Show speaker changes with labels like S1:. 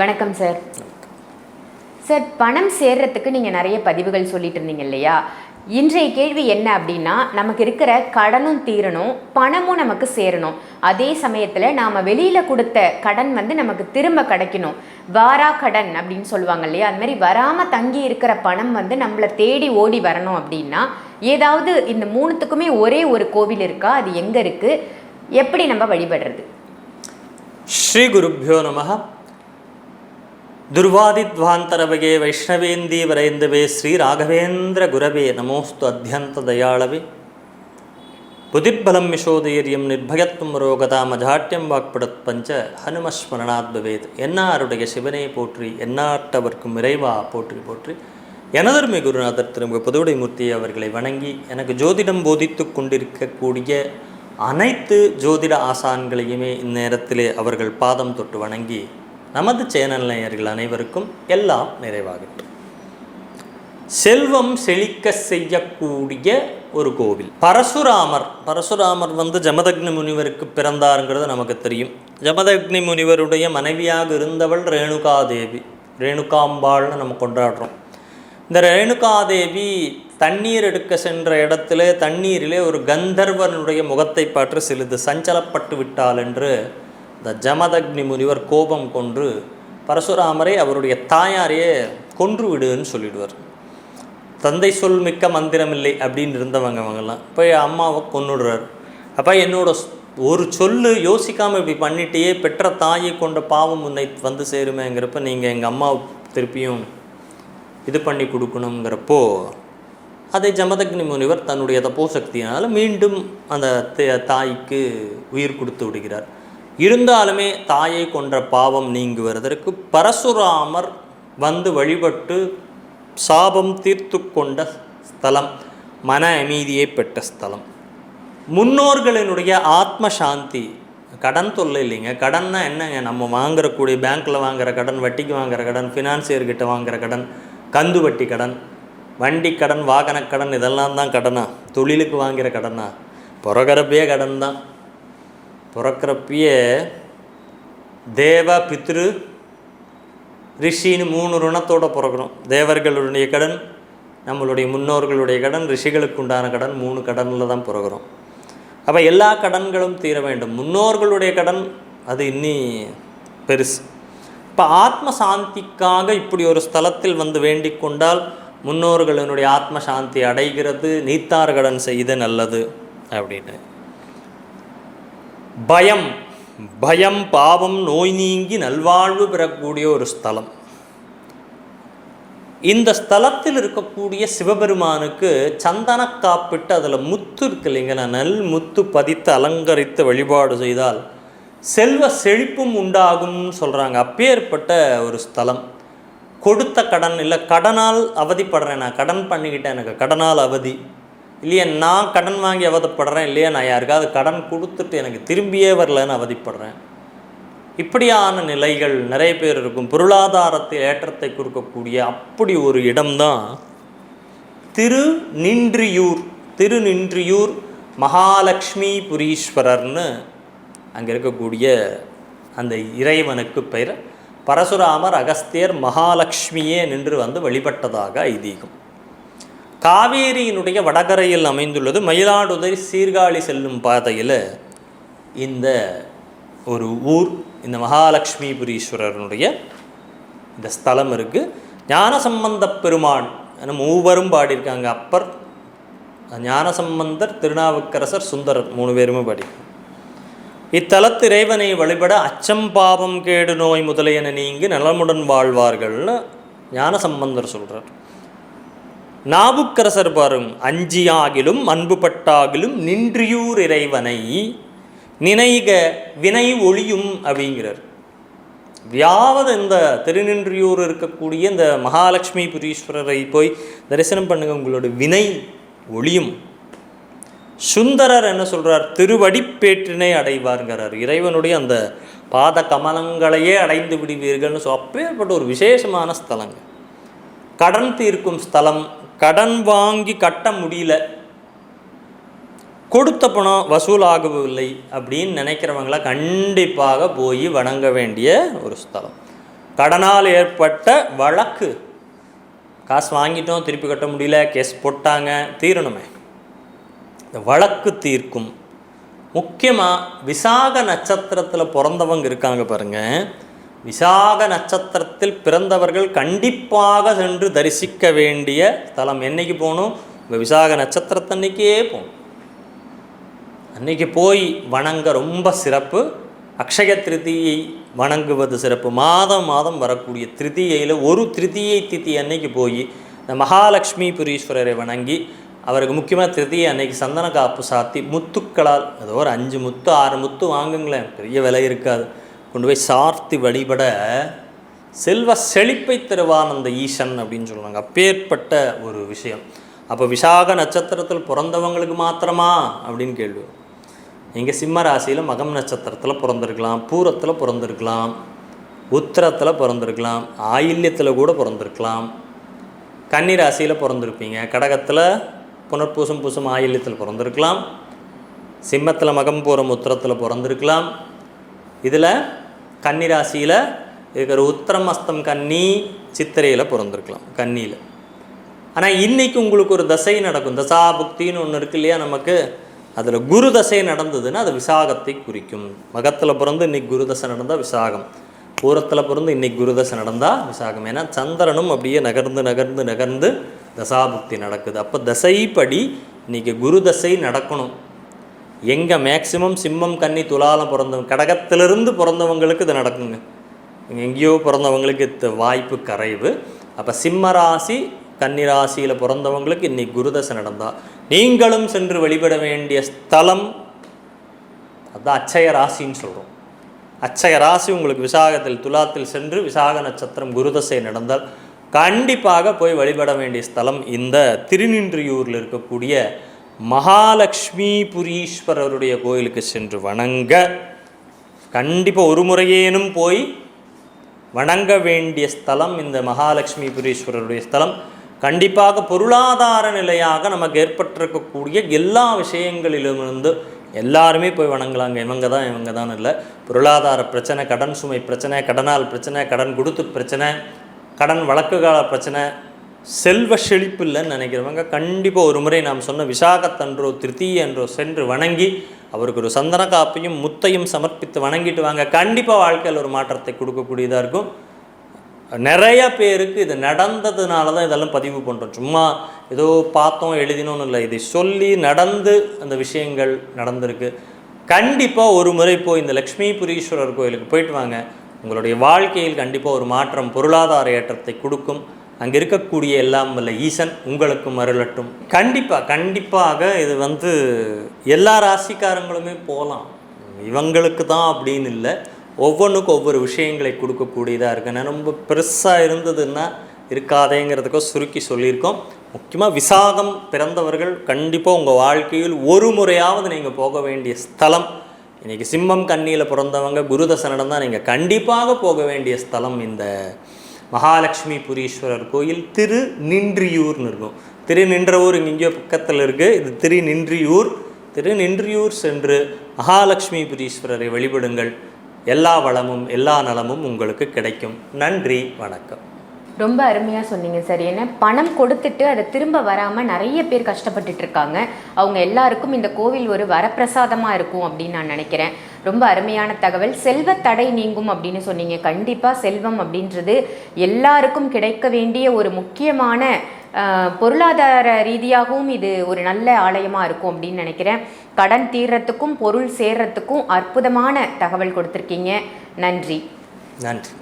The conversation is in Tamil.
S1: வணக்கம் சார் சார் பணம் சேர்றதுக்கு நீங்கள் நிறைய பதிவுகள் சொல்லிட்டு இருந்தீங்க இல்லையா? இன்றைய கேள்வி என்ன அப்படின்னா நமக்கு இருக்கிற கடனும் தீரணும் பணமும் நமக்கு சேரணும். அதே சமயத்தில் நாம் வெளியில் கொடுத்த கடன் வந்து நமக்கு திரும்ப கிடைக்கணும். வாரா கடன் அப்படின்னு சொல்லுவாங்க இல்லையா? அது மாதிரி வராமல் தங்கி இருக்கிற பணம் வந்து நம்மளை தேடி ஓடி வரணும் அப்படின்னா ஏதாவது இந்த மூணுத்துக்குமே ஒரே ஒரு கோவில் இருக்கா? அது எங்கே இருக்குது எப்படி நம்ம வழிபடுறது?
S2: ஸ்ரீ குருப்யோ நமக ನಮಃ ದುರ್ವಾದಿಧ್ವಾಂತರವಗೆ ವೈಷ್ಣವೇಂದೀವರೇಂದವೇ ಶ್ರೀ ರಾಘವೇಂದ್ರ ಗುರವೇ ನಮೋಸ್ತು ಅಧ್ಯಂತ ದಯಾಳವೇ ಬುಧಿರ್ಬಲಂ ಯಶೋಧೈರ್ಯಂ ನಿರ್ಭಯತ್ವಂ ரோகதாமஜாட்டியம் வாக்படத் பஞ்ச ஹனுமஸ்மரணாத் பவேத் என்னாருடைய சிவனே போற்றி எந்நாட்டவர்க்கும் இறைவா போற்றி போற்றி எனதர்மை குருநாதர் திரும்ப புதுவுடை மூர்த்தி அவர்களை வணங்கி எனக்கு ஜோதிடம் போதித்து கொண்டிருக்கக்கூடிய அனைத்து ஜோதிட ஆசான்களையுமே இந்நேரத்திலே அவர்கள் பாதம் தொட்டு வணங்கி நமது சேனல் நேயர்கள் அனைவருக்கும் எல்லாம் நிறைவாகட்டும். செல்வம் செழிக்க செய்யக்கூடிய ஒரு கோவில். பரசுராமர் பரசுராமர் வந்து ஜமதக்னி முனிவருக்கு பிறந்தாருங்கிறது நமக்கு தெரியும். ஜமதக்னி முனிவருடைய மனைவியாக இருந்தவள் ரேணுகாதேவி ரேணுகாம்பாள்னு நம்ம கொண்டாடுறோம். இந்த ரேணுகாதேவி தண்ணீர் எடுக்க சென்ற இடத்திலே தண்ணீரிலே ஒரு கந்தர்வனுடைய முகத்தை பற்றி சிறிது சஞ்சலப்பட்டு விட்டாள் என்று இந்த ஜமதக்னி முனிவர் கோபம் கொன்று பரசுராமரை அவருடைய தாயாரையே கொன்று விடுன்னு சொல்லிடுவார். தந்தை சொல் மிக்க மந்திரம் இல்லை அப்படின்னு இருந்தவங்க அவங்கெல்லாம் போய் அம்மாவை கொன்னுடுறார். அப்போ என்னோட ஒரு சொல்லு யோசிக்காமல் இப்படி பண்ணிட்டே பெற்ற தாயை கொண்ட பாவம் உன்னை வந்து சேருமேங்கிறப்ப நீங்கள் எங்கள் அம்மாவை திருப்பியும் இது பண்ணி கொடுக்கணுங்கிறப்போ அதை ஜமதக்னி முனிவர் தன்னுடைய தப்போ சக்தியினால் மீண்டும் அந்த தாய்க்கு உயிர் கொடுத்து விடுகிறார். இருந்தாலுமே தாயை கொன்ற பாவம் நீங்குவதற்கு பரசுராமர் வந்து வழிபட்டு சாபம் தீர்த்து கொண்ட ஸ்தலம் மன அமைதியை பெற்ற ஸ்தலம். முன்னோர்களினுடைய ஆத்ம சாந்தி கடன் தொல்லை இல்லைங்க. கடன்னா என்னங்க? நம்ம வாங்குறக்கூடிய பேங்க்கில் வாங்குகிற கடன் வட்டிக்கு வாங்குகிற கடன் ஃபினான்சியர்கிட்ட வாங்குற கடன் கந்து வட்டி கடன் வண்டி கடன் வாகன கடன் இதெல்லாம் தான் கடனா? தொழிலுக்கு வாங்குகிற கடனா? பிறக்கிறப்பயே கடன் தான் பிறக்கிறப்பயே தேவ பித்ரு ரிஷின்னு மூணு ருணத்தோடு பிறக்கணும். தேவர்களுடைய கடன் நம்மளுடைய முன்னோர்களுடைய கடன் ரிஷிகளுக்கு உண்டான கடன் மூணு கடனில் தான் பிறகுறோம் அப்போ எல்லா கடன்களும் தீர வேண்டும். முன்னோர்களுடைய கடன் அது இன்னி பெருசு. இப்போ ஆத்ம சாந்திக்காக இப்படி ஒரு ஸ்தலத்தில் வந்து வேண்டிக் கொண்டால் முன்னோர்களினுடைய ஆத்ம சாந்தி அடைகிறது நீத்தார் கடன் செய்த நல்லது அப்படின்னு. பயம். பயம் பாவம் நோய் நீங்கி நல்வாழ்வு பெறக்கூடிய ஒரு ஸ்தலம். இந்த ஸ்தலத்தில் இருக்கக்கூடிய சிவபெருமானுக்கு சந்தன காப்பிட்டு அதில் முத்து இருக்கு இல்லைங்களா நல் முத்து பதித்து அலங்கரித்து வழிபாடு செய்தால் செல்வ செழிப்பும் உண்டாகும்னு சொல்கிறாங்க அப்பேற்பட்ட ஒரு ஸ்தலம். கொடுத்த கடன் இல்லை கடனால் அவதிப்படுறேன் நான். கடன் பண்ணிக்கிட்டேன் எனக்கு. கடனால் அவதி. இல்லையா நான் கடன் வாங்கி அவதிப்படுறேன் இல்லையா நான் யாருக்காவது கடன் கொடுத்துட்டு எனக்கு திரும்பியே வரலன்னு அவதிப்படுறேன். இப்படியான நிலைகள் நிறைய பேர் இருக்கும். பொருளாதாரத்தில் ஏற்றத்தை கொடுக்கக்கூடிய அப்படி ஒரு இடம்தான் திரு நின்றியூர் திரு நின்றியூர் மகாலட்சுமி புரீஸ்வரர்னு அங்கே இருக்கக்கூடிய அந்த இறைவனுக்கு பெயர். பரசுராமர் அகஸ்தியர் மகாலட்சுமியே நின்று வந்து வழிபட்டதாக ஐதீகம். காவேரியினுடைய வடகரையில் அமைந்துள்ளது. மயிலாடுதுறை சீர்காழி செல்லும் பாதையில் இந்த ஒரு ஊர் இந்த மகாலட்சுமிபுரீஸ்வரனுடைய இந்த ஸ்தலம் இருக்குது ஞானசம்பந்த பெருமான் என மூவரும் பாடியிருக்காங்க. அப்பர் ஞானசம்பந்தர் திருநாவுக்கரசர் சுந்தரர் மூணு பேருமே பாடியிருக்காங்க. இத்தலத்து இறைவனை வழிபட அச்சம் பாவம் கேடு நோய் முதலியன நீங்கி நலமுடன் வாழ்வார்கள்னு ஞானசம்பந்தர் சொல்கிறார் நாவுக்கரசர் பாருங்க அஞ்சியாகிலும் அன்புபட்டாகிலும் நின்றியூர் இறைவனை நினைக வினை ஒளியும் அப்படிங்கிறார். வியாவது இந்த திருநின்றியூர் இருக்கக்கூடிய இந்த மகாலட்சுமி புரீஸ்வரரை போய் தரிசனம் பண்ணுங்க உங்களோட வினை ஒளியும். சுந்தரர் என்ன சொல்கிறார் திருவடிப்பேற்றினை அடைவாருங்கிறார். இறைவனுடைய அந்த பாத கமலங்களையே அடைந்து விடுவீர்கள்னு ஸோ அப்பேற்பட்ட ஒரு விசேஷமான ஸ்தலங்கள் கடன் தீர்க்கும் ஸ்தலம் கடன் வாங்கி கட்ட முடியல. கொடுத்த பணம் வசூலாகவில்லை அப்படின்னு நினைக்கிறவங்கள கண்டிப்பாக போய் வணங்க வேண்டிய ஒரு ஸ்தலம். கடனால் ஏற்பட்ட வழக்கு. காசு வாங்கிட்டோம் திருப்பி கட்ட முடியல கேஸ் போட்டாங்க தீரணுமே. இந்த வழக்கு தீர்க்கும். முக்கியமாக விசாக நட்சத்திரத்தில் பிறந்தவங்க இருக்காங்க பாருங்கள் விசாக நட்சத்திரத்தில் பிறந்தவர்கள் கண்டிப்பாக சென்று தரிசிக்க வேண்டிய ஸ்தலம் என்னைக்கு போகணும்? உங்கள் விசாக நட்சத்திரத்தன்னைக்கே போகணும். அன்னைக்கு போய் வணங்க ரொம்ப சிறப்பு. அக்ஷய திருதியை வணங்குவது சிறப்பு. மாதம் மாதம் வரக்கூடிய திருதியையில் ஒரு திருதியை திதி அன்னைக்கு போய் இந்த மகாலட்சுமி புரீஸ்வரரை வணங்கி அவருக்கு முக்கியமாக திருதியை அன்னைக்கு சந்தன காப்பு சாத்தி முத்துக்களால் ஏதோ ஒரு அஞ்சு முத்து ஆறு முத்து வாங்குங்களேன். பெரிய விலை இருக்காது. கொண்டு போய் சார்த்தி வழிபட செல்வ செழிப்பை தருவான் அந்த ஈசன் அப்படின்னு சொல்லுவாங்க. அப்பேற்பட்ட ஒரு விஷயம். அப்போ விசாக நட்சத்திரத்தில் பிறந்தவங்களுக்கு மாத்திரமா அப்படின்னு கேள்வி. வரும். நீங்கள் சிம்ம ராசியில் மகம் நட்சத்திரத்தில் பிறந்திருக்கலாம். பூரத்தில் பிறந்திருக்கலாம். உத்திரத்தில் பிறந்திருக்கலாம். ஆயில்யத்தில் கூட பிறந்திருக்கலாம். கன்னி ராசியில் பிறந்திருப்பீங்க. கடகத்தில் புனர்பூசம் பூசம் ஆயில்யத்தில் பிறந்திருக்கலாம். சிம்மத்தில் மகம் பூரம் உத்திரத்தில் பிறந்திருக்கலாம். இதில் கன்னி ராசியில் இருக்கிற உத்தரம் அஸ்தம் கன்னி சித்திரையில் பிறந்திருக்கலாம் கன்னியில். ஆனால் இன்றைக்கி உங்களுக்கு ஒரு தசை நடக்கும். தசா புக்தின்னு ஒன்று இருக்கு இல்லையா நமக்கு? அதில் குரு தசை நடந்ததுன்னா அது விசாகத்தை குறிக்கும். மகத்தில் பிறந்து இன்னைக்கு குரு தசை நடந்தால் விசாகம். பூரத்தில் பிறந்து இன்னைக்கு குரு தசை நடந்தால் விசாகம். ஏன்னா சந்திரனும் அப்படியே நகர்ந்து நகர்ந்து நகர்ந்து தசாபுக்தி நடக்குது. அப்போ தசைப்படி இன்னைக்கு குரு தசை நடக்கணும். எங்கே மேக்சிமம் சிம்மம் கன்னி துலாலம் பிறந்தவங்க கடகத்திலிருந்து பிறந்தவங்களுக்கு இது நடக்குங்க. எங்கேயோ பிறந்தவங்களுக்கு இது வாய்ப்பு கரைவு. அப்போ சிம்ம ராசி கன்னி ராசியில் பிறந்தவங்களுக்கு இன்னைக்கு குருதசை நடந்தால் நீங்களும் சென்று வழிபட வேண்டிய ஸ்தலம் அதுதான் அச்சய ராசின்னு சொல்கிறோம் அச்சய ராசி உங்களுக்கு விசாகத்தில் துலாத்தில் சென்று விசாக நட்சத்திரம் குருதசை நடந்தால் கண்டிப்பாக போய் வழிபட வேண்டிய ஸ்தலம் இந்த. திருநின்றியூரில் இருக்கக்கூடிய மகாலட்சுமி புரீஸ்வரருடைய கோயிலுக்கு சென்று வணங்க. கண்டிப்பாக ஒரு முறையேனும் போய் வணங்க வேண்டிய ஸ்தலம் இந்த மகாலட்சுமி புரீஸ்வரருடைய ஸ்தலம் கண்டிப்பாக பொருளாதார நிலையாக நமக்கு ஏற்பட்டிருக்கக்கூடிய எல்லா விஷயங்களிலுமிருந்து எல்லாருமே போய் வணங்கலாங்க. இவங்க தான் இவங்க தான் இல்லை. பொருளாதார பிரச்சனை கடன் சுமை பிரச்சனை கடனால் பிரச்சனை கடன் கொடுத்து பிரச்சனை கடன் வழக்குகால பிரச்சனை செல்வ செழிப்பு இல்லைன்னு நினைக்கிறவங்க கண்டிப்பாக ஒரு முறை நாம் சொன்ன விசாகத்தன்றோ திருத்தீய என்றோ சென்று வணங்கி அவருக்கு ஒரு சந்தன காப்பையும் முத்தையும் சமர்ப்பித்து வணங்கிட்டு வாங்க. கண்டிப்பாக வாழ்க்கையில் ஒரு மாற்றத்தை கொடுக்கக்கூடியதாக இருக்கும். நிறைய பேருக்கு இது நடந்ததுனால தான் இதெல்லாம் பதிவு பண்ணுறோம் சும்மா ஏதோ பார்த்தோம் எழுதினோன்னு இல்லை. இதை சொல்லி நடந்து அந்த விஷயங்கள் நடந்திருக்கு. கண்டிப்பாக ஒரு முறை போய் இந்த லக்ஷ்மிபுரீஸ்வரர் கோயிலுக்கு போயிட்டு வாங்க. உங்களுடைய வாழ்க்கையில் கண்டிப்பாக ஒரு மாற்றம் பொருளாதார ஏற்றத்தை கொடுக்கும். அங்கே இருக்கக்கூடிய எல்லாம் வல்ல ஈசன் உங்களுக்கும் மருளட்டும் கண்டிப்பாக கண்டிப்பாக இது வந்து எல்லா ராசிக்காரங்களுமே போகலாம் இவங்களுக்கு தான் அப்படின்னு இல்லை. ஒவ்வொன்றுக்கும் ஒவ்வொரு விஷயங்களை கொடுக்கக்கூடியதாக இருக்கு. ரொம்ப பெருசாக இருந்ததுன்னா இருக்காதேங்கிறதுக்கோ சுருக்கி சொல்லியிருக்கோம். முக்கியமாக விசாகம் பிறந்தவர்கள் கண்டிப்பாக உங்கள் வாழ்க்கையில் ஒரு முறையாவது நீங்கள் போக வேண்டிய ஸ்தலம். இன்றைக்கி சிம்மம் கண்ணியில் பிறந்தவங்க குருதசை தான் நீங்கள் கண்டிப்பாக போக வேண்டிய ஸ்தலம் இந்த மகாலட்சுமி புரீஸ்வரர் கோயில் திரு நின்றியூர்னு இருக்கும். திரு நின்றவூர் இங்கே எங்கேயோ பக்கத்தில் இருக்குது இது திரு நின்றியூர் திரு நின்றியூர் சென்று மகாலட்சுமி புரீஸ்வரரை வழிபடுங்கள். எல்லா வளமும் எல்லா நலமும் உங்களுக்கு கிடைக்கும். நன்றி வணக்கம்.
S1: ரொம்ப அருமையாக சொன்னீங்க சார். ஏன்னா பணம் கொடுத்துட்டு அதை திரும்ப வராமல் நிறைய பேர் கஷ்டப்பட்டுட்டு இருக்காங்க. அவங்க எல்லாருக்கும் இந்த கோவில் ஒரு வரப்பிரசாதமாக இருக்கும் அப்படின்னு நான் நினைக்கிறேன். ரொம்ப அருமையான தகவல். செல்வ தடை நீங்கும் அப்படின்னு சொன்னீங்க. கண்டிப்பாக செல்வம் அப்படின்றது எல்லாருக்கும் கிடைக்க வேண்டிய ஒரு முக்கியமான பொருளாதார ரீதியாகவும் இது ஒரு நல்ல ஆலயமாக இருக்கும் அப்படின்னு நினைக்கிறேன். கடன் தீர்றத்துக்கும் பொருள் சேர்றதுக்கும் அற்புதமான தகவல் கொடுத்துருக்கீங்க. நன்றி.
S2: நன்றி.